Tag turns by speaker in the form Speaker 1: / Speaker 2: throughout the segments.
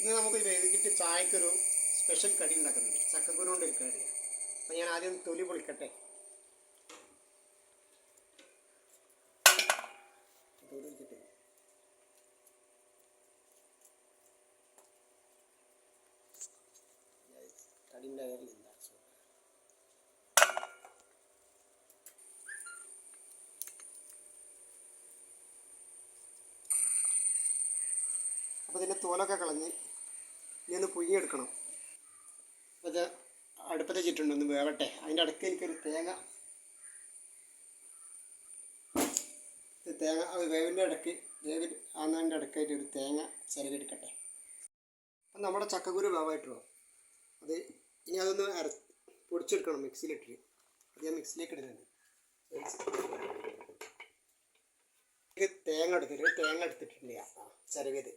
Speaker 1: ഇന്ന് നമുക്ക് വൈകിട്ട് ചായക്കൊരു സ്പെഷ്യൽ കടി ഉണ്ടാക്കുന്നുണ്ട്. ചക്കക്കുരു കൊണ്ട് ഒരു കടി. അപ്പം ഞാൻ ആദ്യം തൊലി പൊളിക്കട്ടെ. അപ്പൊ ഇതിന്റെ അപ്പോൾ തോലൊക്കെ കളഞ്ഞ് പുഴുങ്ങിയെടുക്കണം അപ്പോൾ അത് അടുപ്പത്ത് വെച്ചിട്ടുണ്ട് ഒന്ന് വേവട്ടെ. അതിന്റെ അടുക്ക് എനിക്കൊരു തേങ്ങ. തേങ്ങ അത് വേവിന്റെ ഇടയ്ക്ക് വേവിൽ ആന്നതിന്റെ ഇടയ്ക്കായിട്ട് ഒരു തേങ്ങ ചിരവിയെടുക്കട്ടെ അപ്പം നമ്മുടെ ചക്കക്കുരു വേവായിട്ടുള്ളൂ അത് ഇനി അതൊന്ന് അര പൊടിച്ചെടുക്കണം മിക്സിയിലിട്ട് അത് ഞാൻ മിക്സിയിലേക്ക് ഇടുന്നുണ്ട്. തേങ്ങ എടുത്തിട്ട് തേങ്ങ എടുത്തിട്ടുണ്ട് ഞാൻ. ചിരവിയത്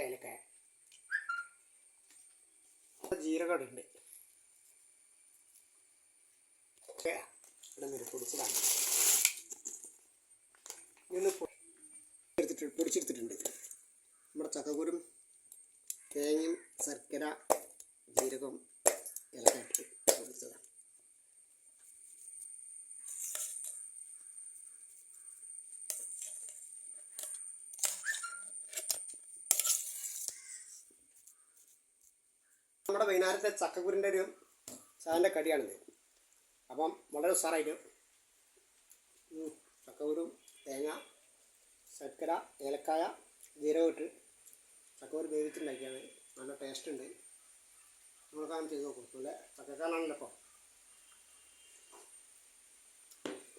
Speaker 1: നാല് ഏലക്കായ ഇവിടെ പൊടിച്ചതാണ്. ഇന്ന് പൊടിച്ചെടുത്തിട്ടുണ്ട്. നമ്മുടെ ചക്കക്കുരും തേങ്ങയും ശർക്കര ജീരകം ഏലക്കായ ഇട്ട് പൊടിച്ചതാണ് നമ്മുടെ വൈകുന്നേരത്തെ ചക്കക്കുരിന്റെ ഒരു ചായന്റെ കടിയാണിത്. അപ്പം വളരെ ഉഷാറായിട്ട് ഉം, ചക്കക്കുരും തേങ്ങ ശർക്കര ഏലക്കായ ജീരകം ഇട്ട് ചക്കക്കുരു വേവിച്ചുണ്ടാക്കിയാണ് നല്ല ടേസ്റ്റ് ഉണ്ട്. നമ്മളൊക്കെ ചെയ്ത് നോക്കും. നല്ല ചക്കക്കാലാണല്ലോ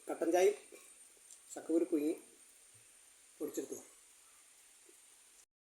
Speaker 1: കട്ടൻ ചായയും ചക്കക്കുരു കുഞ്ഞി പൊടിച്ചെടുത്തു.